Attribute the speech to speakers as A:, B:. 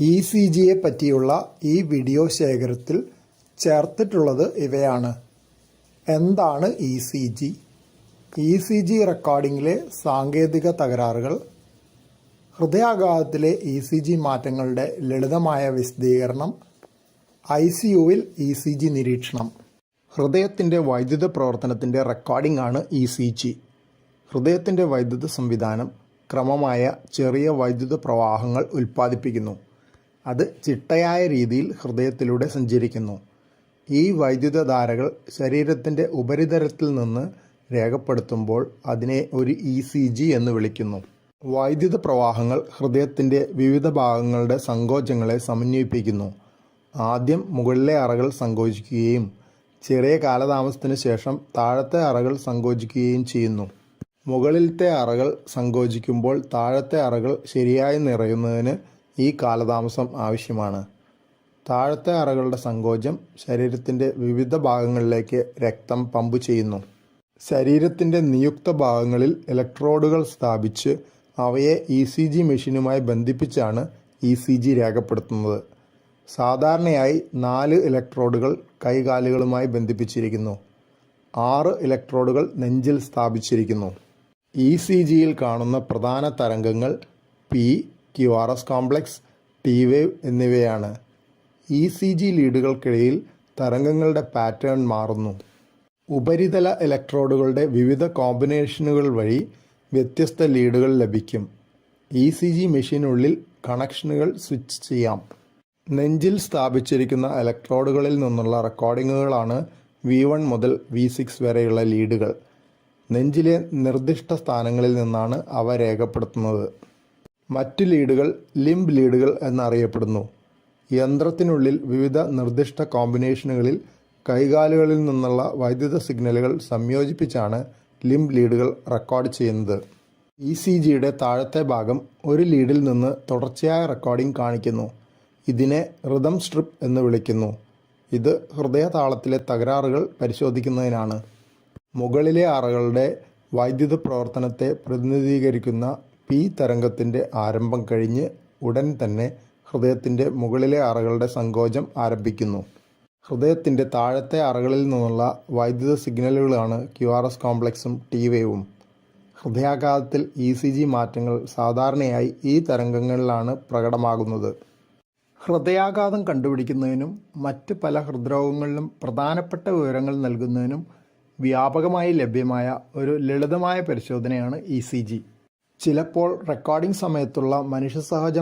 A: E C ജിയെ പറ്റിയുള്ള ഈ video ശേഖരത്തിൽ ചേർത്തിട്ടുള്ളത് ഇവയാണ്. എന്താണ് E C G? E C G റെക്കോർഡിങ്ങിലെ സാങ്കേതിക തകരാറുകൾ ഹൃദയാഘാതത്തിലെ ഇ സി ജി മാറ്റങ്ങളുടെ ലളിതമായ വിശദീകരണം ഐ സി യുവിൽ ഇ സി ജി നിരീക്ഷണം. ഹൃദയത്തിന്റെ വൈദ്യുത പ്രവർത്തനത്തിന്റെ റെക്കോർഡിംഗ് ആണ് ഇ സി ജി. ഹൃദയത്തിന്റെ വൈദ്യുത സംവിധാനം ക്രമമായ ചെറിയ വൈദ്യുത പ്രവാഹങ്ങൾ ഉൽപ്പാദിപ്പിക്കുന്നു. അത് ചിട്ടയായ രീതിയിൽ ഹൃദയത്തിലൂടെ സഞ്ചരിക്കുന്നു. ഈ വൈദ്യുതധാരകൾ ശരീരത്തിന്റെ ഉപരിതലത്തിൽ നിന്ന് രേഖപ്പെടുത്തുമ്പോൾ അതിനെ ഒരു ഇ സി ജി എന്ന് വിളിക്കുന്നു. വൈദ്യുത പ്രവാഹങ്ങൾ ഹൃദയത്തിന്റെ വിവിധ ഭാഗങ്ങളുടെ സങ്കോചങ്ങളെ സമന്വയിപ്പിക്കുന്നു. ആദ്യം മുകളിലെ അറകൾ സങ്കോചിക്കുകയും ചെറിയ കാലതാമസത്തിന് ശേഷം താഴത്തെ അറകൾ സങ്കോചിക്കുകയും ചെയ്യുന്നു. മുകളിലത്തെ അറകൾ സങ്കോചിക്കുമ്പോൾ താഴത്തെ അറകൾ ശരിയായി നിറയുന്നതിന് ഈ കാലതാമസം ആവശ്യമാണ്. താഴത്തെ അറകളുടെ സങ്കോചം ശരീരത്തിന്റെ വിവിധ ഭാഗങ്ങളിലേക്ക് രക്തം പമ്പ് ചെയ്യുന്നു. ശരീരത്തിന്റെ നിയുക്ത ഭാഗങ്ങളിൽ ഇലക്ട്രോഡുകൾ സ്ഥാപിച്ച് അവയെ ഇ സി ജി മെഷീനുമായി ബന്ധിപ്പിച്ചാണ് ഇ സി ജി രേഖപ്പെടുത്തുന്നത്. സാധാരണയായി നാല് ഇലക്ട്രോഡുകൾ കൈകാലുകളുമായി ബന്ധിപ്പിച്ചിരിക്കുന്നു. ആറ് ഇലക്ട്രോഡുകൾ നെഞ്ചിൽ സ്ഥാപിച്ചിരിക്കുന്നു. ഇ സി ജിയിൽ കാണുന്ന പ്രധാന തരംഗങ്ങൾ P Q R S complex T wave എന്നിവയാണ്. ഇ സി ജി ലീഡുകൾക്കിടയിൽ തരംഗങ്ങളുടെ പാറ്റേൺ മാറുന്നു. ഉപരിതല ഇലക്ട്രോഡുകളുടെ വിവിധ കോമ്പിനേഷനുകൾ വഴി വ്യത്യസ്ത ലീഡുകൾ ലഭിക്കും. ഇ സി ജി മെഷീനുള്ളിൽ കണക്ഷനുകൾ സ്വിച്ച് ചെയ്യാം. നെഞ്ചിൽ സ്ഥാപിച്ചിരിക്കുന്ന ഇലക്ട്രോഡുകളിൽ നിന്നുള്ള റെക്കോർഡിങ്ങുകളാണ് വി വൺ മുതൽ വി സിക്സ് വരെയുള്ള ലീഡുകൾ. നെഞ്ചിലെ നിർദ്ദിഷ്ട സ്ഥാനങ്ങളിൽ നിന്നാണ് അവ രേഖപ്പെടുത്തുന്നത്. മറ്റ് ലീഡുകൾ ലിംബ് ലീഡുകൾ എന്നറിയപ്പെടുന്നു. യന്ത്രത്തിനുള്ളിൽ വിവിധ നിർദ്ദിഷ്ട കോമ്പിനേഷനുകളിൽ കൈകാലുകളിൽ നിന്നുള്ള വൈദ്യുത സിഗ്നലുകൾ സംയോജിപ്പിച്ചാണ് ലിംബ് ലീഡുകൾ റെക്കോർഡ് ചെയ്യുന്നത്. ഇ സി ജിയുടെ താഴത്തെ ഭാഗം ഒരു ലീഡിൽ നിന്ന് തുടർച്ചയായ റെക്കോർഡിംഗ് കാണിക്കുന്നു. ഇതിനെ റിതം സ്ട്രിപ്പ് എന്ന് വിളിക്കുന്നു. ഇത് ഹൃദയതാളത്തിലെ തകരാറുകൾ പരിശോധിക്കുന്നതിനാണ്. മുകളിലെ അറകളുടെ വൈദ്യുത പ്രവർത്തനത്തെ പ്രതിനിധീകരിക്കുന്ന പി തരംഗത്തിന്റെ ആരംഭം കഴിഞ്ഞ് ഉടൻ തന്നെ ഹൃദയത്തിന്റെ മുകളിലെ അറകളുടെ സങ്കോചം ആരംഭിക്കുന്നു. ഹൃദയത്തിന്റെ താഴത്തെ അറകളിൽ നിന്നുള്ള വൈദ്യുത സിഗ്നലുകളാണ് ക്യു ആർ എസ് കോംപ്ലക്സും ടി വേവും. ഹൃദയാഘാതത്തിൽ ഇ സി ജി മാറ്റങ്ങൾ സാധാരണയായി ഈ തരംഗങ്ങളിലാണ് പ്രകടമാകുന്നത്. ഹൃദയാഘാതം കണ്ടുപിടിക്കുന്നതിനും മറ്റ് പല ഹൃദ്രോഗങ്ങളിലും പ്രധാനപ്പെട്ട വിവരങ്ങൾ നൽകുന്നതിനും വ്യാപകമായി ലഭ്യമായ ഒരു ലളിതമായ പരിശോധനയാണ് ഇ സി ജി. ചിലപ്പോൾ റെക്കോർഡിംഗ് സമയത്തുള്ള മനുഷ്യസഹജ